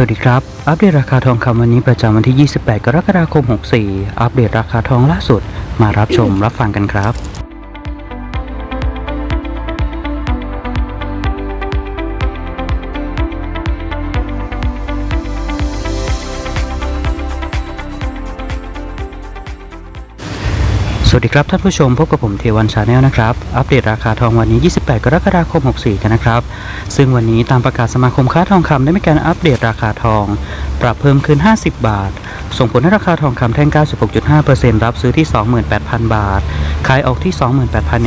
วัสดีครับ อัปเดตราคาทองคำวันนี้ประจำวันที่ 28 กรกฎาคม 64 อัปเดตราคาทองล่าสุด มารับชมรับฟังกันครับ สวัสดีครับท่านผู้ชมพบกับผมเทวันชาแนลนะครับ อัปเดตราคาทองวันนี้ 28 กรกฎาคม 64 กันนะครับ ซึ่งวันนี้ตามประกาศสมาคมค้าทองคำได้มีการอัปเดตราคาทอง ปรับเพิ่มขึ้น 50 บาท ส่งผลให้ราคาทองคำแท่ง 96.5%รับซื้อที่ 28,000 บาท ขายออกที่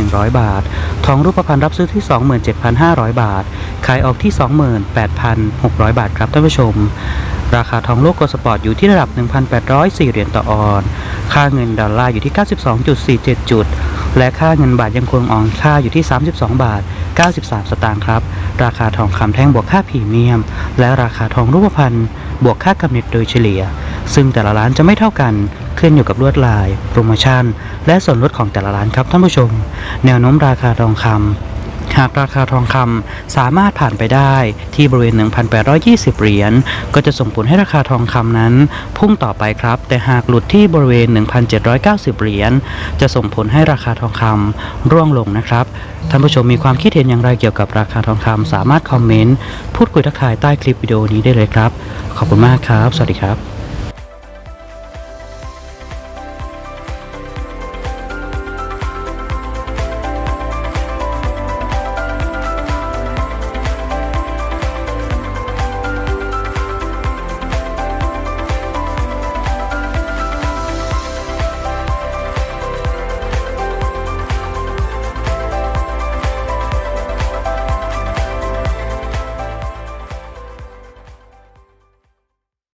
28,100 บาท ทองรูปพรรณรับซื้อที่ 27,500 บาท ขายออกที่ 28,600 บาทครับท่านผู้ชม ราคาทองโลกโกลสปอร์ตอยู่ที่ระดับ 1,804 เหรียญต่อออน ค่าเงินดอลลาร์อยู่ที่ 92.47 จุด และค่าเงินบาทยังคงอ่อนค่าอยู่ที่ 32 บาท 93 สตางค์ครับ ราคาทองคำแท่งบวกค่าพรีเมียม และราคาทองรูปพรรณบวกค่ากำเนิดโดยเฉลี่ย ซึ่งแต่ละร้านจะไม่เท่ากันขึ้นอยู่กับลวดลาย โปรโมชั่น และส่วนลดของแต่ละร้านครับท่านผู้ชม แนวโน้มราคาทองคำ หากราคาทองคำสามารถผ่านไปได้ที่บริเวณ 1,820 เหรียญ ก็จะส่งผลให้ราคาทองคำนั้น พุ่งต่อไปครับ แต่หากหลุดที่บริเวณ 1,790 เหรียญ จะส่งผลให้ราคาทองคำร่วงลงนะครับ ท่านผู้ชมมีความคิดเห็นอย่างไรเกี่ยวกับราคาทองคำสามารถคอมเมนต์พูดคุยทักทายใต้คลิปวิดีโอนี้ได้เลยครับ ขอบคุณมากครับ สวัสดีครับ